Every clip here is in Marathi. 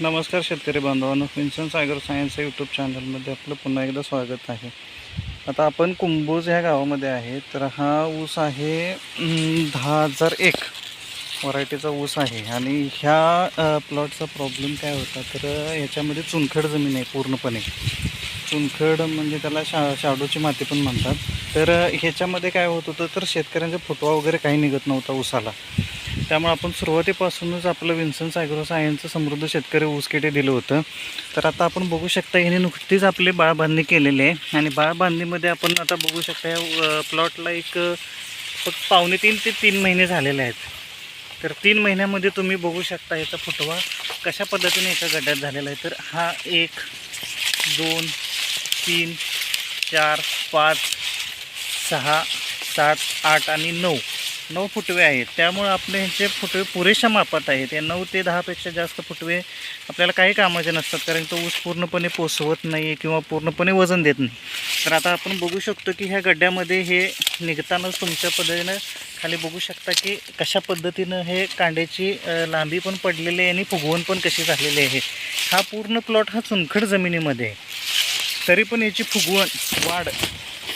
नमस्कार शेतकरी बांधवांनो विन्सन सागर सायन्स या यूट्यूब चॅनलमध्ये आपलं पुन्हा एकदा स्वागत आहे. आता आपण कुंभोज ह्या गावामध्ये आहे तर हा ऊस आहे दहा हजार एक व्हरायटीचा ऊस आहे. आणि ह्या प्लॉटचा प्रॉब्लेम काय होता तर ह्याच्यामध्ये चुनखड जमीन आहे पूर्णपणे. चुनखड म्हणजे त्याला शा शाडूची माती पण म्हणतात. तर ह्याच्यामध्ये काय होत होतं तर शेतकऱ्यांचा फुटवा वगैरे काही निघत नव्हता ऊसाला. त्यामुळे आपण सुरुवातीपासूनच आपलं विन्सन सायग्रो सायन्सचं समृद्ध शेतकरी ऊसकेटे दिलं होतं. तर आता आपण बघू शकता याने नुकतीच आपली बाळबांधणी केलेली आहे. आणि बाळबांधणीमध्ये आपण आता बघू शकता या प्लॉटला एक फक्त पावणे तीन ते तीन महिने झालेले आहेत. तर तीन महिन्यामध्ये तुम्ही बघू शकता याचा फुटवा कशा पद्धतीने एका गड्ड्यात झालेला आहे. तर हा एक दोन तीन चार पाच सहा सात आठ आणि नऊ. नऊ फुटवे आहेत. त्यामुळे आपले जे फुटवे पुरेशा मापात आहेत या नऊ ते दहापेक्षा जास्त फुटवे आपल्याला काही कामाचे नसतात. कारण तो ऊस पूर्णपणे पोसवत नाही किंवा पूर्णपणे वजन देत नाही. तर आता आपण बघू शकतो की ह्या गड्ड्यामध्ये हे निघतानाच तुमच्या पद्धतीनं खाली बघू शकता की कशा पद्धतीनं हे कांड्याची लांबी पण पडलेली आहे आणि फुगवण पण कशी झालेली आहे. हा पूर्ण प्लॉट हा चुनखड जमिनीमध्ये आहे. तरी पण याची फुगवण वाढ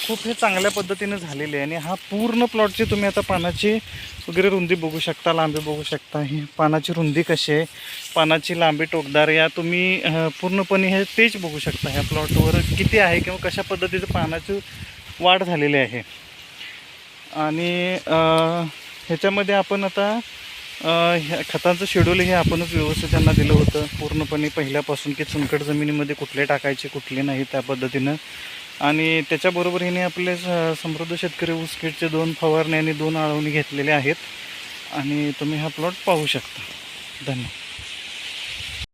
खूप हे चांगल्या पद्धतीने झालेली आहे आणि हा पूर्ण प्लॉटची तुम्ही आता पानाची वगैरे रुंदी बघू शकता लांबी बघू शकता ही पानाची रुंदी कशी आहे पानाची लांबी टोकदार या तुम्ही पूर्णपणे हे तेच बघू शकता ह्या प्लॉटवर किती आहे किंवा कशा पद्धतीचं पानाची वाढ झालेली आहे. आणि ह्याच्यामध्ये आपण आता ह्या खतांचं शेड्यूल हे आपणच व्यवस्थित त्यांना दिलं होतं पूर्णपणे पहिल्यापासून की चुनकट जमिनीमध्ये कुठले टाकायचे कुठले नाही त्या पद्धतीनं. आणि त्याच्याबरोबर हिने आपले स- समृद्ध शेतकरी उसकीटचे दोन फवारणी आणि दोन आळवणी घेतलेले आहेत. आणि तुम्ही हा प्लॉट पाहू शकता. धन्यवाद.